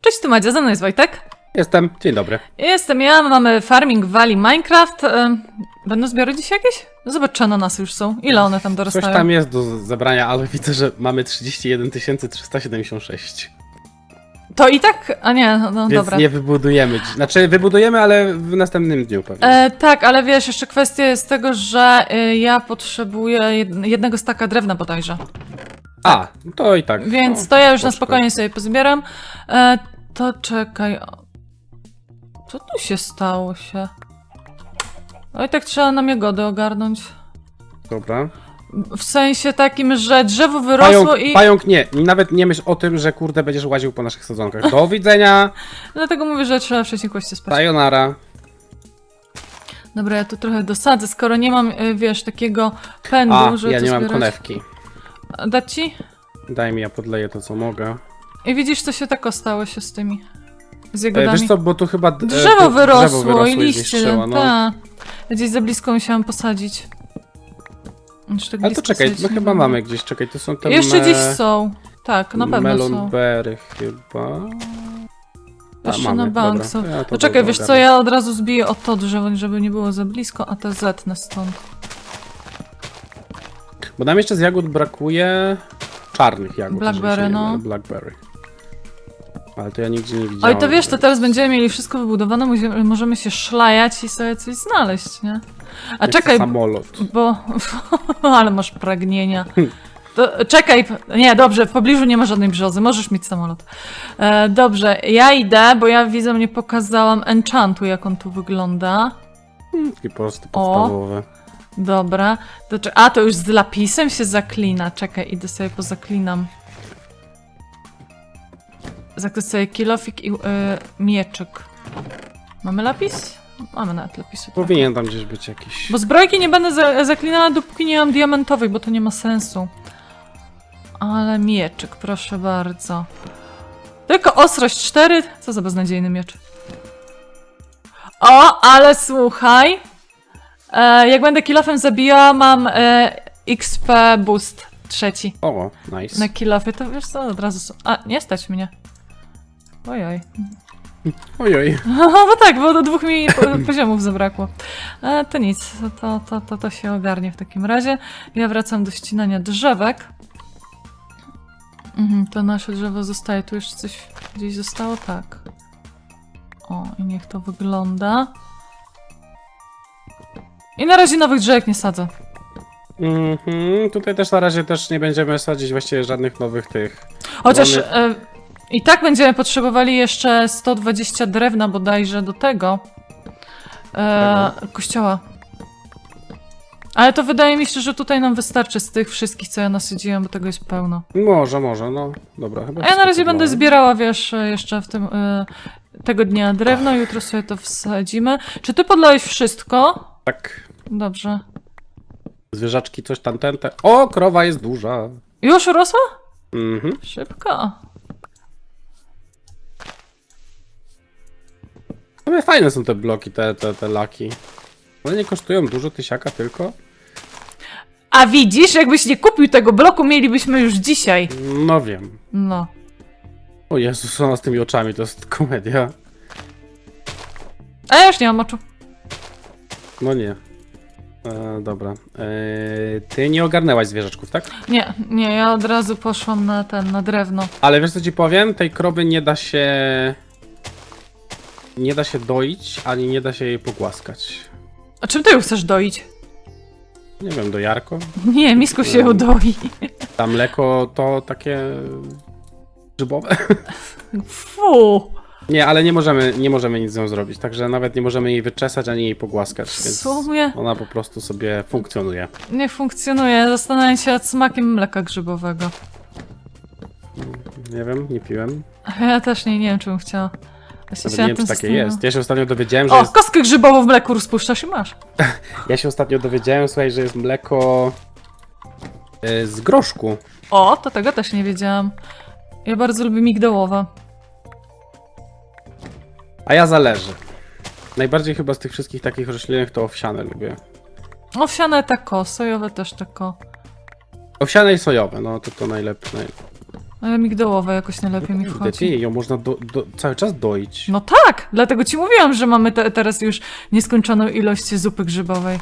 Cześć, tu Madzia, ze mną jest Wojtek. Jestem, dzień dobry. Jestem ja, mamy Farming Valley Minecraft. Em, Będą zbiory dziś jakieś? No Zobacz, czy ananasy już są. Ile one tam Coś dorastają? tam jest do zebrania, ale widzę, że mamy 31 376. To i tak? A nie, no, no Więc dobra. nie wybudujemy. dzi- Znaczy, wybudujemy, ale w następnym dniu pewnie. E, tak, ale wiesz, jeszcze kwestia jest tego, że y, ja potrzebuję jed- jednego staka drewna bodajże. A, to i tak. Więc no, to ja już na spokojnie sobie pozbieram. E, to czekaj. Co tu się stało się? Oj, tak trzeba nam jagody ogarnąć. Dobra. W sensie takim, że drzewo wyrosło Pająk, i. pająk nie, nawet nie myśl o tym, że kurde będziesz łaził po naszych sadzonkach. Do widzenia, Dlatego mówię, że trzeba wcześniej kości spać. sayonara. Dobra, ja tu trochę dosadzę, skoro nie mam, y, wiesz, takiego pędu, A, żeby ja to nie mam zbierać. konewki. A Dać ci? Daj mi, ja podleję to, co mogę. I widzisz, co się tak stało się z tymi. Z E, jagodami. wiesz co, bo tu chyba... e, Drzewo tu wyrosło i liście. zniszczyło, no. Tak. Gdzieś za blisko musiałam posadzić. Już tak Ale to blisko czekaj, sadzić my nie chyba mogę. mamy gdzieś, czekaj, to są te Jeszcze me... gdzieś są. Tak, na pewno są. Melonberry chyba. A, Jeszcze mamy, na bank dobra. są. Ja To czekaj, wiesz co, ja od razu zbiję o to drzewo, żeby nie było za blisko, a te zetnę stąd. Bo nam jeszcze z jagód brakuje czarnych jagód. Blackberry, jeżeli się nie no. mylę, Blackberry. Ale to ja nigdzie nie widziałem. Oj, to wiesz, to teraz będziemy mieli wszystko wybudowane, możemy się szlajać i sobie coś znaleźć, nie? A Jak czekaj, Samolot. bo... Ale masz pragnienia. To, czekaj, nie, dobrze, w pobliżu nie ma żadnej brzozy, możesz mieć samolot. E, dobrze, ja idę, bo ja widzę, nie pokazałam enchantu, jak on tu wygląda. Taki po prostu O. podstawowy. Dobra, to, cze- a to już z lapisem się zaklina. Czekaj, idę sobie pozaklinam. Zakres sobie kilofik i y, mieczyk. Mamy lapis? Mamy nawet lapisu. Powinien tam gdzieś być jakiś. Bo zbrojki nie będę za zaklinała, dopóki nie mam diamentowej, bo to nie ma sensu. Ale mieczyk, proszę bardzo. Tylko ostrość 4. Co za beznadziejny miecz. O, ale słuchaj. E, jak będę kilofem zabijała, mam e, XP boost trzeci O, nice. na kilofy. To wiesz co, od razu... są- A, nie stać mnie. Ojoj. Ojoj. No tak, bo do dwóch mi po- poziomów zabrakło. E, to nic, to, to, to, to się ogarnie w takim razie. Ja wracam do ścinania drzewek. Mhm, to nasze drzewo zostaje. Tu jeszcze coś gdzieś zostało? Tak. O, i niech to wygląda. I na razie nowych drzewek nie sadzę. Mhm. Tutaj też na razie też nie będziemy sadzić właściwie żadnych nowych tych. Chociaż Mamy- e, i tak będziemy potrzebowali jeszcze 120 drewna bodajże do tego. E, kościoła. Ale to wydaje mi się, że tutaj nam wystarczy z tych wszystkich, co ja nasydziłem, bo tego jest pełno. Może, może, no. Dobra, chyba. A ja na wszystko razie będę zbierała, wiesz, jeszcze w tym e, tego dnia drewno, jutro sobie to wsadzimy. Czy ty podlałeś wszystko? Tak. Dobrze. Zwierzaczki, coś tam, ten. O, krowa jest duża. Już urosła? Mhm. Szybko. No fajne są te bloki, te, te, te laki. One nie kosztują dużo, tysiaka tylko. A widzisz, jakbyś nie kupił tego bloku, mielibyśmy już dzisiaj. No wiem. No. O Jezus, ona z tymi oczami, to jest komedia. A ja już nie mam oczu. No nie. E, dobra. E, ty nie ogarnęłaś zwierzaczków, tak? Nie, nie, ja od razu poszłam na ten, na drewno. Ale wiesz co ci powiem? Tej krowy nie da się... Nie da się doić, ani nie da się jej pogłaskać. A czym ty ją chcesz doić? Nie wiem, do jarko? Nie, misku się ją doi. Ta mleko to takie... grzybowe? Fu, Nie, ale nie możemy, nie możemy nic z nią zrobić, także nawet nie możemy jej wyczesać, ani jej pogłaskać, w więc sumie ona po prostu sobie funkcjonuje. nie funkcjonuje. Zastanawiam się nad smakiem mleka grzybowego. Nie wiem, nie piłem. Ja też nie, nie wiem, czy bym chciała. Nawet się nie wiem, czy takie jest. Ja się ostatnio dowiedziałem, że O, jest... kostkę grzybową w mleku rozpuszczasz i masz. Ja się ostatnio dowiedziałem, słuchaj, że jest mleko e, z groszku. O, to tego też nie wiedziałam. Ja bardzo lubię migdałowe. A ja zależy. Najbardziej chyba z tych wszystkich takich roślinek to owsiane lubię. Owsiane tako, sojowe też tako. Owsiane i sojowe, no to to najlepsze. Naj... Ale migdałowe jakoś najlepiej mi Kurde, ty, wchodzi. ją można do, do, cały czas doić. No tak, dlatego ci mówiłam, że mamy te, teraz już nieskończoną ilość zupy grzybowej.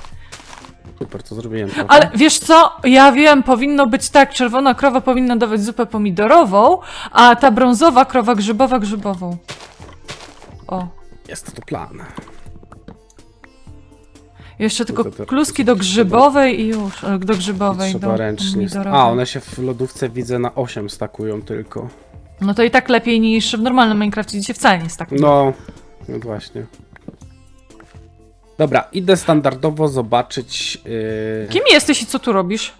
Super, to zrobiłem. Ale wiesz co, ja wiem, powinno być tak, czerwona krowa powinna dawać zupę pomidorową, a ta brązowa krowa grzybowa grzybową. O. Jest to plan. Jeszcze tylko to- to- kluski do grzybowej i już. e, Do grzybowej, Trzeba do ręcznie. pomidorowej. A, one się w lodówce widzę na 8 stakują tylko. No to i tak lepiej niż w normalnym Minecrafcie, gdzie się wcale nie stakują. No, no właśnie. Dobra, idę standardowo zobaczyć. Yy... Kim jesteś i co tu robisz?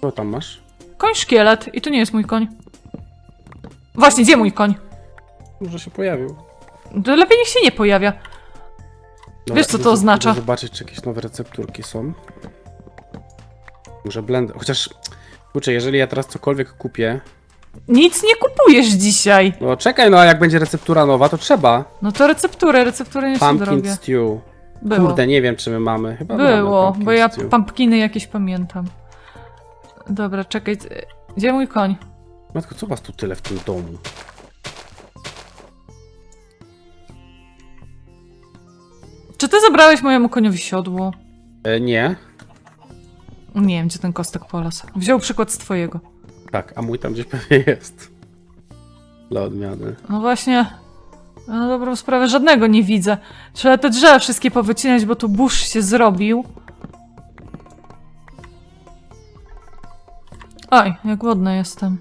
Co tam masz? Koń szkielet i to nie jest mój koń. Właśnie, gdzie mój koń? Może się pojawił. To lepiej niech się nie pojawia. Dobra, Wiesz, co to oznacza? Zobaczyć, czy jakieś nowe recepturki są. Może blend. Chociaż. Kurczę, jeżeli ja teraz cokolwiek kupię. Nic nie kupujesz dzisiaj. No czekaj, no a jak będzie receptura nowa, to trzeba. No to receptury, receptury nie są Pumpkin drogie. stew. Było. Kurde, nie wiem, czy my mamy. Chyba Było, mamy bo ja stew. pumpkiny jakieś pamiętam. Dobra, czekaj. Gdzie mój koń? Matko, co was tu tyle w tym domu? Czy ty zabrałeś mojemu koniowi siodło? E, nie. Nie wiem, gdzie ten kostek polas. Wziął przykład z twojego. Tak, a mój tam gdzieś pewnie jest. Dla odmiany. No właśnie. Na dobrą sprawę żadnego nie widzę. Trzeba te drzewa wszystkie powycinać, bo tu burz się zrobił. Oj, jak głodna jestem.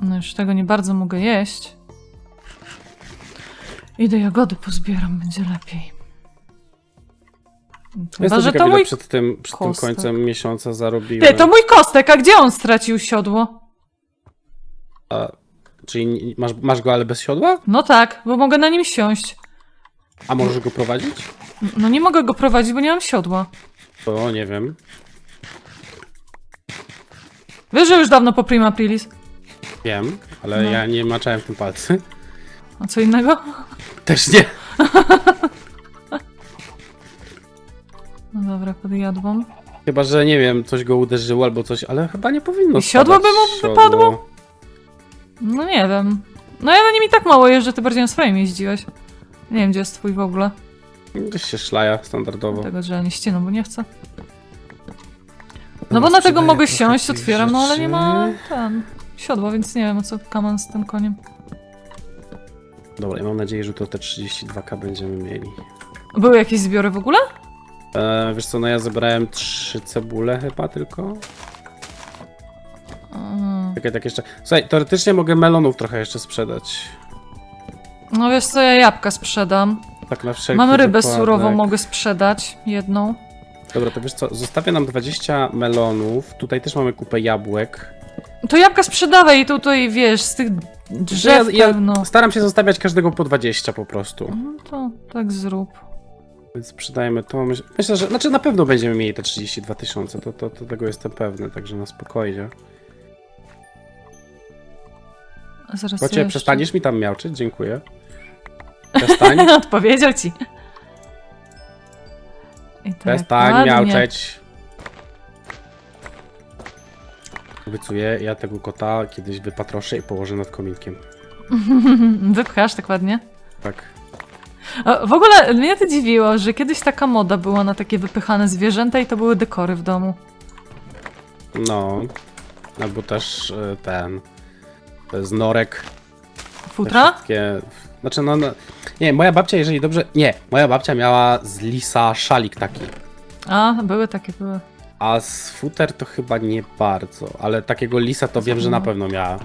No już tego nie bardzo mogę jeść. Idę jagody pozbieram, będzie lepiej. Chyba, Jestem że ciekaw, to mój... przed tym, przed tym kostek. końcem miesiąca zarobiłem. Ty, to mój kostek, a gdzie on stracił siodło? A, czyli nie- masz, masz go, ale bez siodła? No tak, bo mogę na nim siąść. A możesz go prowadzić? No nie mogę go prowadzić, bo nie mam siodła. To nie wiem. Wiesz, że już dawno po Prima Aprilis? Wiem, ale No. ja nie maczałem w tym palcy. A co innego? Też nie. No dobra, podjadłam. Chyba, że nie wiem, coś go uderzyło albo coś, ale chyba nie powinno I siodło spadać by mu siodło. wypadło? No nie wiem. No ja na nim i tak mało jeżdżę, ty bardziej na swoim jeździłeś. Nie wiem, gdzie jest twój w ogóle. Gdzieś się szlaja standardowo. Tego drzewa nie ściną, bo nie chcę. No Dobra, bo na tego sprzedaję mogę trochę siąść, tych otwieram, no ale nie ma rzeczy. ten siodła, więc nie wiem o co kaman z tym koniem. Dobra, ja mam nadzieję, że to te 32k będziemy mieli. Były jakieś zbiory w ogóle? E, wiesz co, no ja zebrałem trzy cebule chyba tylko. Mm. Czekaj, tak jeszcze. Słuchaj, teoretycznie mogę melonów trochę jeszcze sprzedać. No wiesz co, ja jabłka sprzedam. Tak na wszelki Mam rybę wypadek. surową, mogę sprzedać jedną. Dobra, to wiesz co, zostawię nam 20 melonów. Tutaj też mamy kupę jabłek. To jabłka sprzedawaj i tutaj, wiesz, z tych drzew ja, ja pełno. staram się zostawiać każdego po 20 po prostu. No to tak zrób. Więc sprzedajemy to. Myśl- Myślę, że. Znaczy na pewno będziemy mieli te 32 tysiące, to, to, to tego jestem pewny, także na spokojnie. A Zaraz Kocie, jeszcze- przestaniesz mi tam miauczyć? Dziękuję. Przestań, Odpowiedział ci. I tak, przestań ładnie. miauczeć. Obiecuję, ja tego kota kiedyś wypatroszę i położę nad kominkiem. Wypchasz tak ładnie. Tak. A w ogóle mnie to dziwiło, że kiedyś taka moda była na takie wypychane zwierzęta i to były dekory w domu. No. Albo też e, ten. e, Z norek. Te Futra? Wszystkie... Znaczy, no, no. Nie, moja babcia, jeżeli dobrze. Nie, moja babcia miała z lisa szalik taki. A, były takie, były. A z futer to chyba nie bardzo. Ale takiego lisa to wiem, że na No. pewno miała.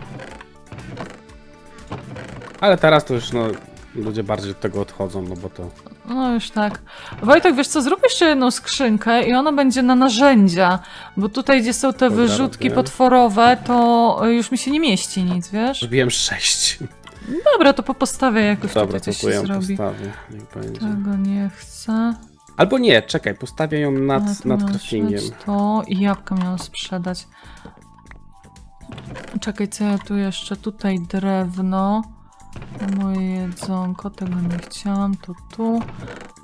Ale teraz to już, no. Ludzie bardziej od tego odchodzą, no bo to. No już tak. Wojtek, wiesz co, zrób jeszcze jedną skrzynkę i ona będzie na narzędzia, bo tutaj, gdzie są te Dobra, wyrzutki robię. potworowe, to już mi się nie mieści nic, wiesz? Zrobiłem sześć. Dobra, to popostawię jakoś Dobra, tutaj to coś tu się ją zrobi. postawię. Niech będzie. Tego nie chcę. Albo nie, czekaj, postawię ją nad, nad miałam craftingiem. To i jabłka miałam sprzedać. Czekaj, co ja tu jeszcze? Tutaj drewno. Moje jedzonko, tego nie chciałam. To tu,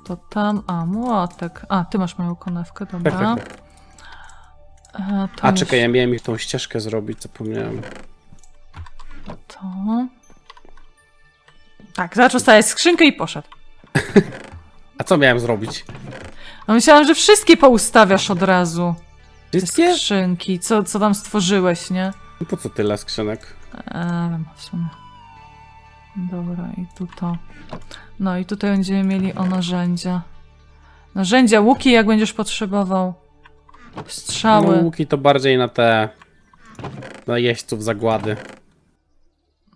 to tam. A, młotek. A, ty masz moją konewkę, dobra. Tak, tak, tak. E, to A już czekaj, ja miałem ich tą ścieżkę zrobić, zapomniałem. To... Tak, zaczął stawiać skrzynkę i poszedł. A co miałem zrobić? No myślałam, że wszystkie poustawiasz od razu. Te Wszystkie? skrzynki, co, co tam stworzyłeś, nie? No Po co tyle skrzynek? Eee, w sumie. Dobra, i tu to. No i tutaj będziemy mieli o narzędzia. Narzędzia, łuki, jak będziesz potrzebował. No, Strzały. łuki to bardziej na te... Na jeźdźców zagłady.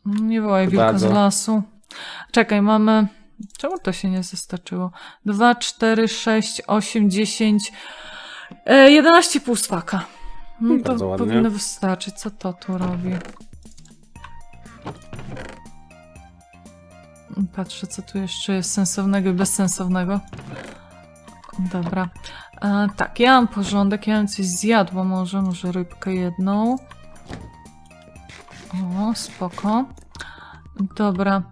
Nie wołaj wilka z Bardzo. lasu. Czekaj, mamy... Czemu to się nie zestaczyło? 2, 4, 6, 8, 10... E, 11 pół staka. No to Bardzo ładnie. powinno wystarczyć. Co to tu robi? Patrzę, co tu jeszcze jest sensownego i bezsensownego. Dobra. E, tak, ja mam porządek, ja bym coś zjadła może, może rybkę jedną. O, spoko. Dobra.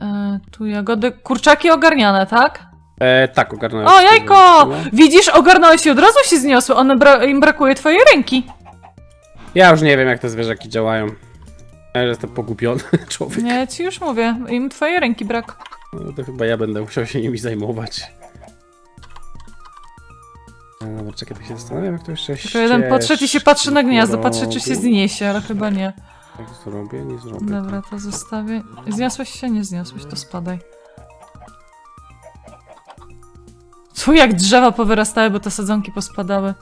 E, tu jagody. Kurczaki ogarniane, tak? E, tak, ogarnąłem. O, wszystko, jajko! Widzisz, ogarnąłeś i od razu się zniosły. One bra im brakuje twojej ręki. Ja już nie wiem, jak te zwierzaki działają. Ja jestem pogubiony człowiek. Nie, ci już mówię. Im twojej ręki brak. No to chyba ja będę musiał się nimi zajmować. E, Dobra, czekaj, tak się zastanawiam, jak to jeszcze Tylko jeden podszedł i się patrzy na gniazdo, patrzy czy się zniesie, ale chyba nie. Jak zrobię? Nie zrobię. Dobra, to zostawię. Zniosłeś się? Nie zniosłeś, to spadaj. Tu jak drzewa powyrastały, bo te sadzonki pospadały.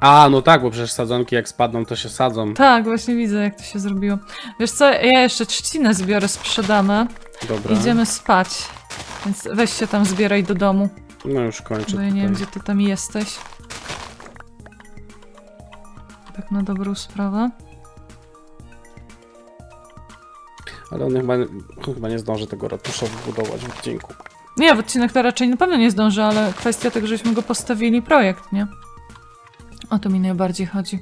A, no tak, bo przecież sadzonki jak spadną, to się sadzą. Tak, właśnie widzę, jak to się zrobiło. Wiesz co, ja jeszcze trzcinę zbiorę, sprzedamy. Dobra. Idziemy spać. Więc weź się tam zbieraj do domu, No już kończę bo ja nie wiem, gdzie ty tam jesteś. Tak na dobrą sprawę. Ale on chyba, chyba nie zdąży tego ratusza wybudować w odcinku. Nie, w odcinek to raczej na pewno nie zdąży, ale kwestia tego, żeśmy go postawili projekt, nie? O to mi najbardziej chodzi.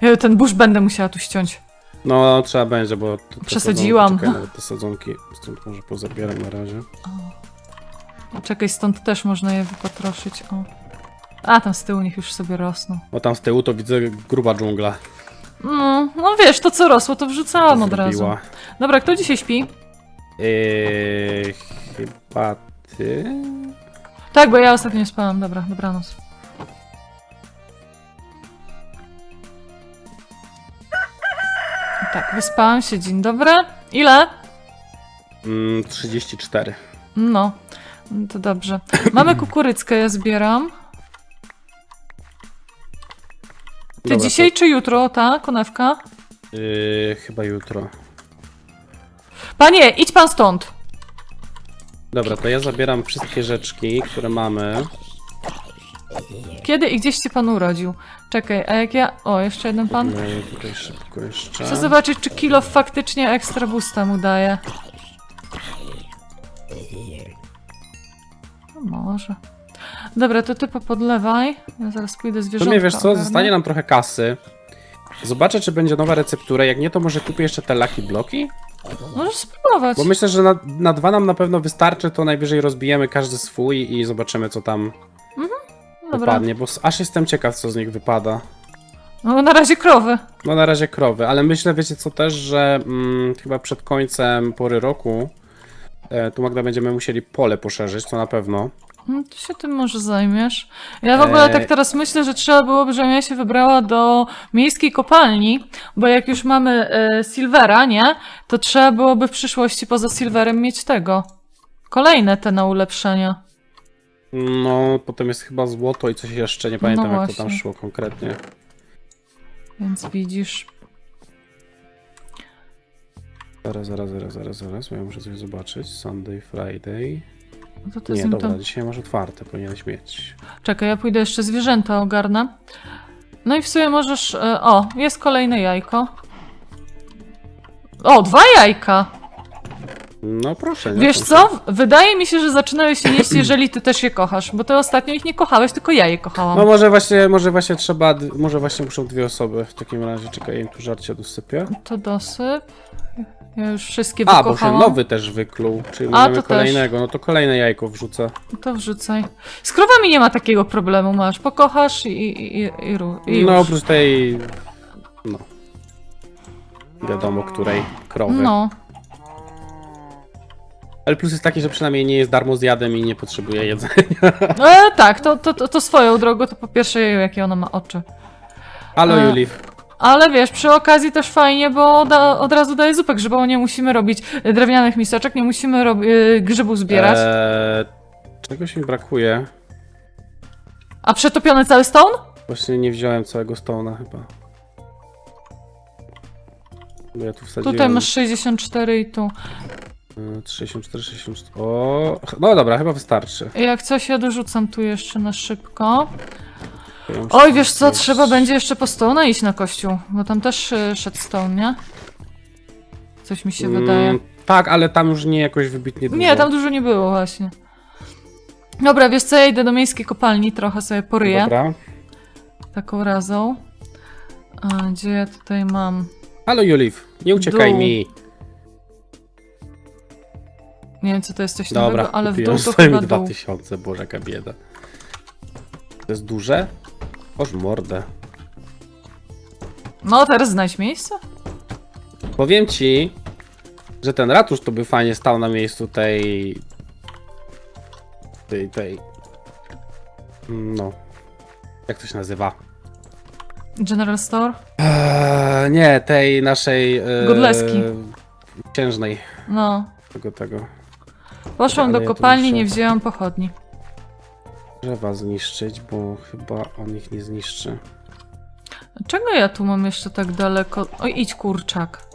Ja ten burz będę musiała tu ściąć. No, trzeba będzie, bo... To, te Przesadziłam. Sadzonki, nawet te sadzonki, stąd może pozabieram na razie. Czekaj, stąd też można je wypatroszyć. O. A, tam z tyłu niech już sobie rosną. Bo tam z tyłu to widzę gruba dżungla. No, no wiesz, to co rosło, to wrzucałam od razu. zrobiła. Dobra, kto dzisiaj śpi? Eee, chyba ty? Tak, bo ja ostatnio nie spałam. Dobra, dobranoc. Tak, wyspałam się, dzień dobry. Ile? Mm, 34. No, to dobrze. Mamy kukuryckę, ja zbieram. Ty Dobra, dzisiaj czy jutro, ta konewka? To, yy, chyba jutro. Panie, idź pan stąd. Dobra, to ja zabieram wszystkie rzeczki, które mamy. Kiedy i gdzieś się pan urodził? Czekaj, a jak ja... O, jeszcze jeden pan. I tutaj szybko jeszcze. Chcę zobaczyć, czy kilo faktycznie ekstra boosta mu daje. No może. Dobra, to ty popodlewaj. Ja zaraz pójdę W zwierzątka sumie wiesz co, ogarnę. zostanie nam trochę kasy. Zobaczę, czy będzie nowa receptura. Jak nie, to może kupię jeszcze te Lucky Bloki? Możesz spróbować. Bo myślę, że na, na dwa nam na pewno wystarczy, to najwyżej rozbijemy każdy swój i zobaczymy, co tam Dobra. wypadnie. Bo s- aż jestem ciekaw, co z nich wypada. No na razie krowy. No na razie krowy, ale myślę, wiecie co też, że mm, chyba przed końcem pory roku e, tu Magda będziemy musieli pole poszerzyć, to na pewno. No, to się tym może zajmiesz. Ja w ogóle Eee. tak teraz myślę, że trzeba byłoby, żebym ja się wybrała do miejskiej kopalni, bo jak już mamy e, Silvera, nie? To trzeba byłoby w przyszłości poza Silverem mieć tego. Kolejne te na ulepszenia. No, potem jest chyba złoto i coś jeszcze, nie pamiętam jak to tam właśnie. szło konkretnie. Więc widzisz. Zaraz, zaraz, zaraz, zaraz, zaraz, bo ja muszę coś zobaczyć. Sunday, Friday. No to ty z Nie, nim dobra, tam... dzisiaj masz otwarte, powinieneś mieć. Czekaj, ja pójdę jeszcze zwierzęta ogarnę. No i w sumie możesz... e, O, jest kolejne jajko. O, dwa jajka! No proszę. nie? Wiesz To- co? Wydaje mi się, że zaczynały się nieść, jeżeli ty też je kochasz, bo ty ostatnio ich nie kochałeś, tylko ja je kochałam. No może właśnie, może właśnie trzeba, może właśnie muszą dwie osoby w takim razie. Czekaj, im tu żarcie dosypię. To dosyp. Ja już wszystkie A, bo się wykochałam. nowy też wykluł, czyli A, to też. kolejnego, no to kolejne jajko wrzucę. To wrzucaj. Z krowami nie ma takiego problemu, masz. Pokochasz i, i, i, i, ru- i No już. oprócz tej, no, wiadomo której, krowy. No, Ale plus jest taki, że przynajmniej nie jest darmo zjadem i nie potrzebuje jedzenia. e, tak, to, to, to, to swoją drogą, to po pierwsze jeju, jakie ona ma oczy. Halo A. Julif. Ale wiesz, przy okazji też fajnie, bo da, od razu daje zupę grzybową, nie musimy robić e, drewnianych miseczek, nie musimy rob, e, grzybów zbierać. Eee, czegoś mi brakuje. A przetopiony cały stone? Właśnie nie wziąłem całego stone'a chyba. Bo ja tu wsadziłem... Tutaj masz 64 i tu. e, 64, 64... O, no dobra, chyba wystarczy. Jak coś, ja dorzucam tu jeszcze na szybko. Ja muszę Oj, wiesz co, trzeba będzie jeszcze po stone iść na kościół, bo tam też y, szedł stone, nie? Coś mi się wydaje. Mm, tak, ale tam już nie jakoś wybitnie dużo. Nie, tam dużo nie było właśnie. Dobra, wiesz co, ja idę do miejskiej kopalni, trochę sobie poryję, Dobra. taką razą. A, gdzie ja tutaj mam? Halo Julif, nie uciekaj Dół. mi. Nie wiem, co to jest coś Dobra, nowego, ale w kupiłem dół to swoimi chyba dół. 2000, boże jaka bieda. To jest duże? Oż mordę. No, teraz znajdź miejsce? Powiem ci, że ten ratusz to by fajnie stał na miejscu tej... tej, tej... No... Jak to się nazywa? General Store? Eee, nie, tej naszej... Eee, Godleski. Księżnej. No. Tego, tego. Poszłam Ale do ja tu kopalni, muszę- nie wzięłam pochodni. Drzewa zniszczyć, bo chyba on ich nie zniszczy. Czego ja tu mam jeszcze tak daleko? Oj, idź kurczak.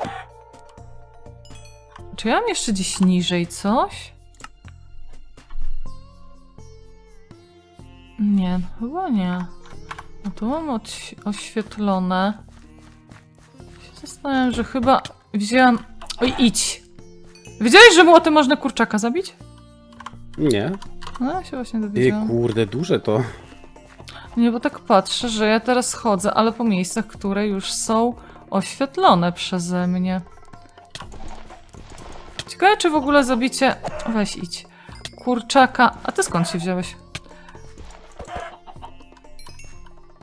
Czy ja mam jeszcze gdzieś niżej coś? Nie, no chyba nie. No tu mam odś- oświetlone. Się zastanawiam, że chyba wzięłam... Oj, idź! Wiedziałeś, że młotem można kurczaka zabić? Nie. No, ja się właśnie dowiedziałam. kurde, duże to. Nie, bo tak patrzę, że ja teraz chodzę, ale po miejscach, które już są oświetlone przeze mnie. Ciekawe, czy w ogóle zabicie... Weź idź. Kurczaka... A ty skąd się wziąłeś?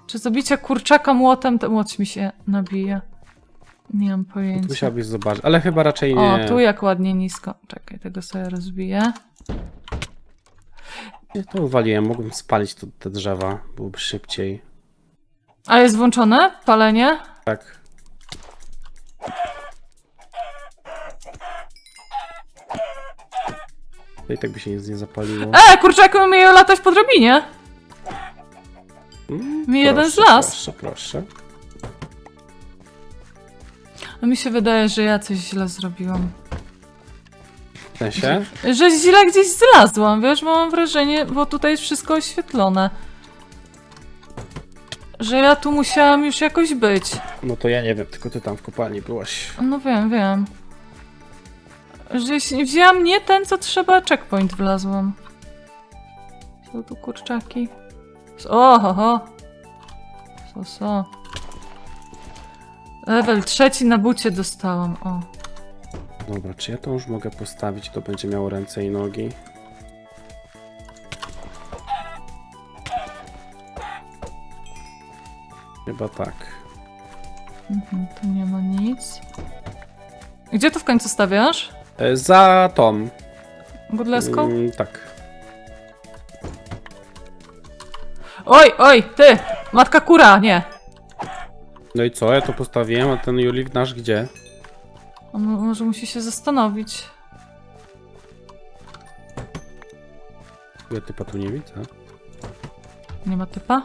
Czy zabicie kurczaka młotem... Ten młot mi się nabija. Nie mam pojęcia. Musiałabyś zobaczyć, ale chyba raczej nie. O, tu jak ładnie nisko. Czekaj, tego sobie rozbiję. Nie, to uwaliłem, mogłem spalić to, te drzewa, byłoby szybciej. A jest włączone? Palenie? Tak. To i tak by się nic nie zapaliło. E, kurczaku umieją latać po drabinie! Mm, mi jeden proszę, zlazł. Proszę, proszę. A mi się wydaje, że ja coś źle zrobiłam. W sensie? Że źle gdzieś zlazłam, wiesz, bo mam wrażenie, bo tutaj jest wszystko oświetlone. Że ja tu musiałam już jakoś być. No to ja nie wiem, tylko ty tam w kopalni byłaś. No wiem, wiem. Że wzięłam nie ten, co trzeba, checkpoint wlazłam. Są tu kurczaki. O, ho, ho. So, so. Level trzeci na bucie dostałam, o. Dobra, czy ja to już mogę postawić, to będzie miało ręce i nogi? Chyba tak. Mhm, tu nie ma nic. Gdzie to w końcu stawiasz? E, Za Tom. Godleską? Mm, tak. Oj, oj, ty! Matka kura, nie. No i co? Ja to postawiłem, a ten Julik nasz gdzie? On może musi się zastanowić. Ja typa tu nie widzę. Nie ma typa?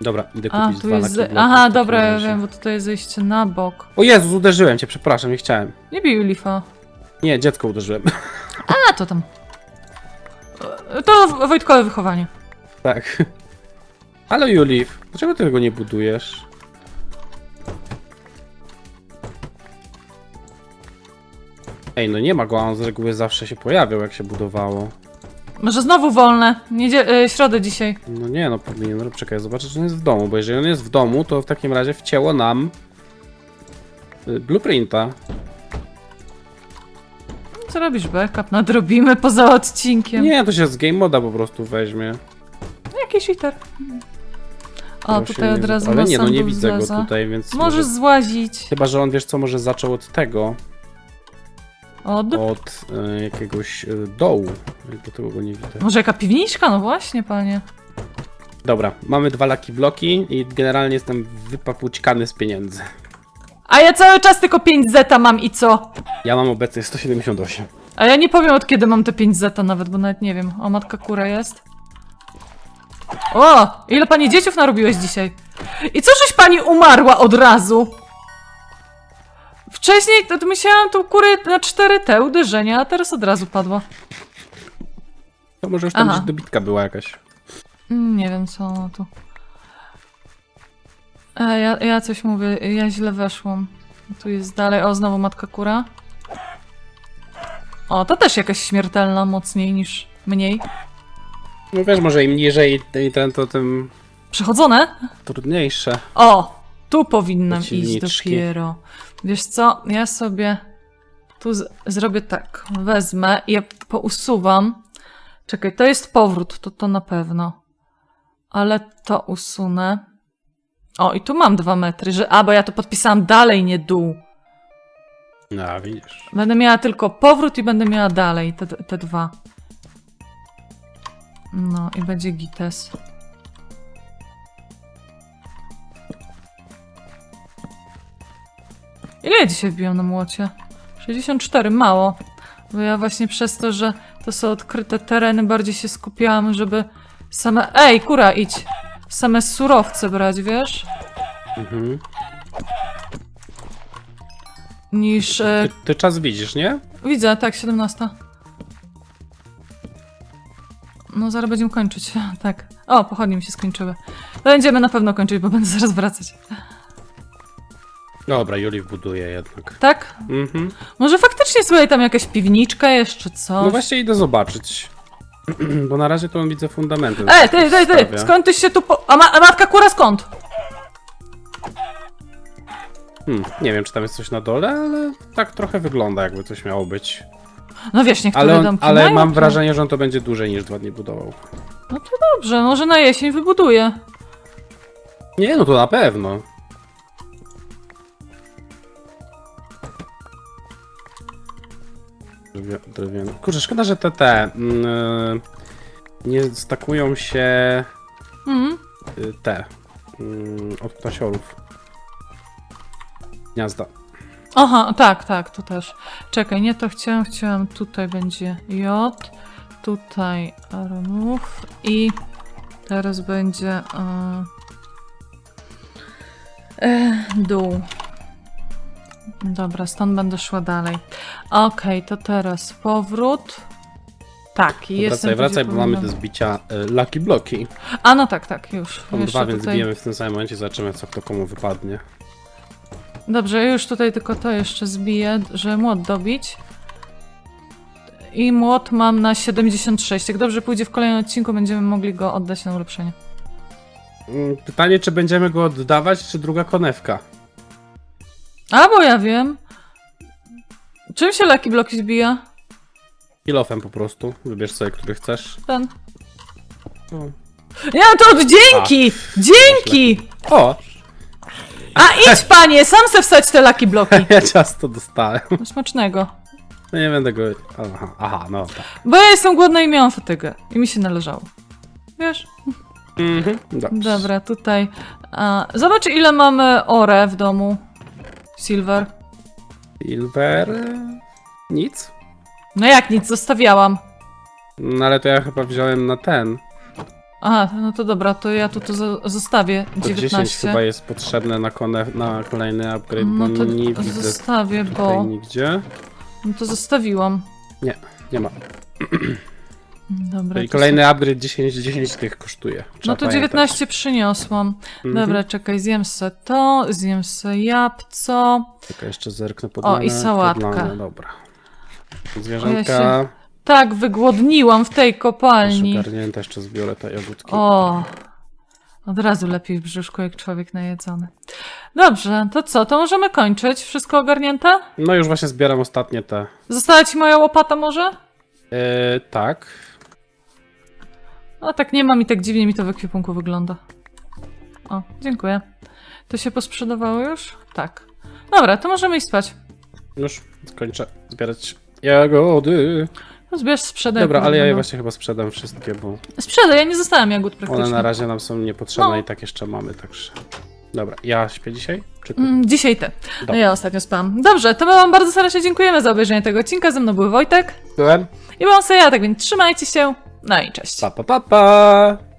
Dobra, idę A, kupić tu dwa jest. Ze... W Aha, takim dobra, ja razie. wiem, bo tutaj jest zejście na bok. O Jezus, uderzyłem cię, przepraszam, nie chciałem. Nie bił lifa. Nie, dziecko uderzyłem. A, to tam. E, To Wojtkowe wychowanie. tak. Halo Julif, dlaczego ty tego nie budujesz? Ej, no nie ma go, a on z reguły zawsze się pojawiał, jak się budowało. Może znowu wolne. Niedzie... E, środę dzisiaj. No nie, no powinien, no czekaj, zobaczę, czy on jest w domu, bo jeżeli on jest w domu, to w takim razie wcięło nam y, blueprinta. Zrobisz backup, nadrobimy poza odcinkiem. Nie, to się z game moda po prostu weźmie. Jakiś liter. O, tutaj nie od razu Ale na nie, no sam nie dół widzę zleza. go tutaj, więc... Możesz może- złazić. Chyba, że on, wiesz co, może zaczął od tego, Od... od e, jakiegoś e, dołu. Do tego go nie widzę. Może jaka piwniczka? No właśnie, panie. Dobra, mamy dwa laki bloki i generalnie jestem wypapućkany z pieniędzy. A ja cały czas tylko 5 zeta mam i co? Ja mam obecnie 178. A ja nie powiem od kiedy mam te 5 zeta nawet, bo nawet nie wiem. O, matka kura jest. O! Ile pani dzieciów narobiłeś dzisiaj? I co żeś pani umarła od razu? Wcześniej to, to myślałam tu kury na 4T uderzenia, a teraz od razu padła. To może już tam Aha. gdzieś dobitka była jakaś. Mm, Nie wiem co ona tu. E, ja, ja coś mówię, ja źle weszłam. Tu jest dalej, o znowu matka kura. O, to też jakaś śmiertelna, mocniej niż mniej. No wiesz, może im niżej i ten, to tym Przechodzone? trudniejsze. O! Tu powinnam iść Przeciwniczki. dopiero. Wiesz co? Ja sobie tu zrobię tak. Wezmę i ja pousuwam. Czekaj, to jest powrót, to to na pewno. Ale to usunę. O, i tu mam dwa metry, że. A, bo ja to podpisałam dalej, nie dół. No, widzisz. Będę miała tylko powrót i będę miała dalej te, te dwa. No i będzie gites. Ile ja dzisiaj wbiłam na młocie? 64, mało. Bo ja właśnie przez to, że to są odkryte tereny, bardziej się skupiałam, żeby same... Ej, kura, idź! Same surowce brać, wiesz? Mhm. Niż... E, Ty, ty czas widzisz, nie? Widzę, tak, 17. No, zaraz będziemy kończyć. Tak. O, pochodnie mi się skończyły. Będziemy na pewno kończyć, bo będę zaraz wracać. Dobra, Juli wbuduje jednak. Tak? Mhm. Może faktycznie, słuchaj, tam jakaś piwniczka jeszcze, co? No właśnie idę zobaczyć. Bo na razie to widzę fundamenty. Ej, ty, ty, ty! Skąd tyś się tu po... A, ma, a matka kura skąd? Hmm, nie wiem, czy tam jest coś na dole, ale tak trochę wygląda, jakby coś miało być. No wiesz, niektóre Ale, on, domki ale mają mam to. wrażenie, że on to będzie dłużej niż dwa dni budował. No to dobrze, może na jesień wybuduje. Nie, no to na pewno. Drewia-. Kurczę, szkoda, że te te mm, y, nie stakują się Mhm. y, te mm, od ptasiorów. Gniazda. Aha, tak, tak, tu też. Czekaj, nie to chciałam, chciałam, tutaj będzie J, tutaj remove i teraz będzie e, e, dół. Dobra, stąd będę szła dalej. Okej, to teraz powrót. Tak, i jestem Wracaj, tu, wracaj, gdzie bo mamy do powinnam. zbicia y, Lucky Bloki. A no tak, tak, już. Jeszcze dwa, więc tutaj- bijemy w tym samym momencie, zobaczymy co kto komu wypadnie. Dobrze, już tutaj tylko to jeszcze zbiję, że młot dobić. I młot mam na 76. Jak dobrze pójdzie w kolejnym odcinku, będziemy mogli go oddać na ulepszenie. Mm, Pytanie, czy będziemy go oddawać, czy druga konewka? A, bo ja wiem. Czym się Lucky Bloki zbija? Kilofem po prostu. Wybierz sobie, który chcesz. Ten. O. Nie, to od dzięki! Dzięki! O! A idź panie, sam se wstać te Lucky Bloki. Ja ciasto dostałem. Smacznego. No nie będę go... Aha, aha no tak. Bo ja jestem głodna i miałam fatygę. I mi się należało. Wiesz? Mhm, dobrze. Dobra, tutaj. A, zobacz, ile mamy ore w domu. Silver. Silver... Nic? No jak nic, zostawiałam. No ale to ja chyba wziąłem na ten. Aha, no to dobra, to ja tu to zo- zostawię. To 10 19. chyba jest potrzebne na, kone... na kolejny upgrade, No bo to nie widzę zostawię, tutaj bo. nigdzie. No to zostawiłam. Nie ma. Dobra. I to kolejny upgrade 10, 10 tych kosztuje. No to pamiętać. 19 przyniosłam. Mhm. Dobra, czekaj, zjem se to, zjem se jabłco. Czekaj, jeszcze zerknę pod O, i sałatka. pod lane, Dobra. Zwierzętka. Tak, wygłodniłam w tej kopalni. ogarnięte, jeszcze zbiorę te jagódki. O! Od razu lepiej w brzuszku, jak człowiek najedzony. Dobrze, to co? To możemy kończyć? Wszystko ogarnięte? No już właśnie zbieram ostatnie te. Została ci moja łopata może? Yy, tak. No tak nie mam i tak dziwnie mi to w ekwipunku wygląda. O, dziękuję. To się posprzedawało już? Tak. Dobra, to możemy iść spać. Już skończę zbierać jagody. No zbierz, sprzedaj. Dobra, ale ja je będą. właśnie chyba sprzedam wszystkie, bo Sprzedaj, ja nie zostałam jagód praktycznie. one na razie nam są niepotrzebne No. i tak jeszcze mamy, także. Dobra, ja śpię dzisiaj? Czy ty? Mm, dzisiaj ty. No Dobra. ja ostatnio spałam. Dobrze, to my wam bardzo serdecznie dziękujemy za obejrzenie tego odcinka. Ze mną był Wojtek Byłem? i byłam sobie ja, tak więc trzymajcie się. No i cześć. Pa, pa, pa, pa!